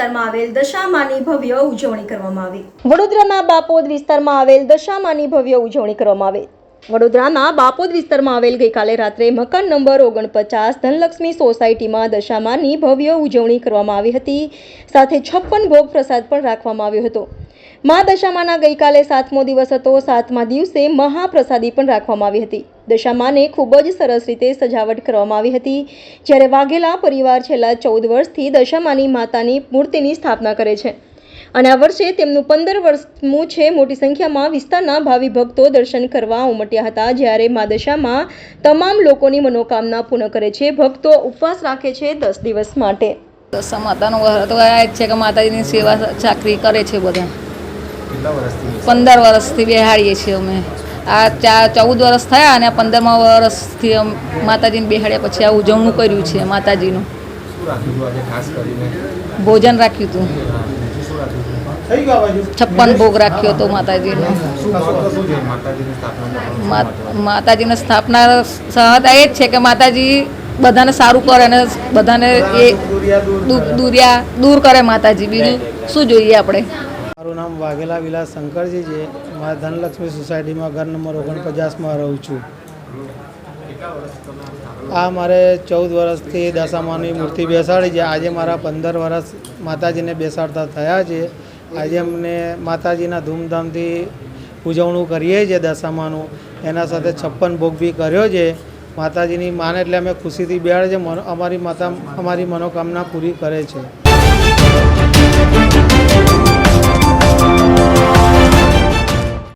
વિસ્તારમાં આવેલ દશામાની ભવ્ય ઉજવણી કરવામાં આવી. વડોદરાના બાપોદ વિસ્તારમાં આવેલ દશામાની ભવ્ય ઉજવણી કરવામાં આવી. વડોદરાના બાપોદ વિસ્તારમાં આવેલ ગઈકાલે રાત્રે મકાન નંબર ઓગણપચાસ ધનલક્ષ્મી સોસાયટીમાં દશામાની ભવ્ય ઉજવણી કરવામાં આવી હતી. સાથે છપ્પન ભોગ પ્રસાદ પણ રાખવામાં આવ્યો હતો. મા દશામાના ગઈકાલે સાતમો દિવસ હતો. સાતમા દિવસે મહાપ્રસાદી પણ રાખવામાં આવી હતી. દશામાને ખૂબ જ સરસ રીતે સજાવટ કરવામાં આવી હતી. જ્યારે વાઘેલા પરિવાર છેલ્લા ચૌદ વર્ષથી દશામાની માતાની મૂર્તિની સ્થાપના કરે છે. અને આ વર્ષે તેમનું પંદર વર્ષનું છે. મોટી સંખ્યામાં વિસ્તારના ભાવિ ભક્તો દર્શન કરવા ઉમટ્યા હતા. જ્યારે મા દશામાં તમામ લોકોની મનોકામના પૂર્ણ કરે છે. ભક્તો ઉપવાસ રાખે છે દસ દિવસ માટે. દશા માતાનો વ્રત આ જ છે કે માતાજીની સેવા ચાકરી કરે છે બધા. પંદર વર્ષથી બેહાડીએ છીએ અમે. આ ચા ચૌદ વર્ષ થયા અને પંદરમા વર્ષથી માતાજીને બેહાડ્યા પછી આ ઉજવણું કર્યું છે માતાજીનું. ભોજન રાખ્યું હતું. છપ્પન ભોગ રાખ્યો હતો માતાજીનો. માતાજીની મા- માતાજીની સ્થાપના સહતા એ જ છે કે માતાજી બધાને સારું કરે અને બધાને એ દુર્યા દૂર કરે માતાજી. બીજું શું જોઈએ આપણે? મારું નામ વાઘેલા વિલાસ શંકરજી છે. મારા ધનલક્ષ્મી સોસાયટીમાં ઘર નંબર ઓગણપચાસમાં રહું છું. આ મારે ચૌદ વર્ષથી દશામાની મૂર્તિ બેસાડી છે. આજે મારા પંદર વર્ષ માતાજીને બેસાડતા થયા છે. આજે અમને માતાજીના ધૂમધામથી ઉજવણું કરીએ છીએ દશામાનું એના સાથે છપ્પન ભોગ બી કર્યો છે. માતાજીની માને એટલે અમે ખુશીથી બેહાડે છે. અમારી માતા અમારી મનોકામના પૂરી કરે છે.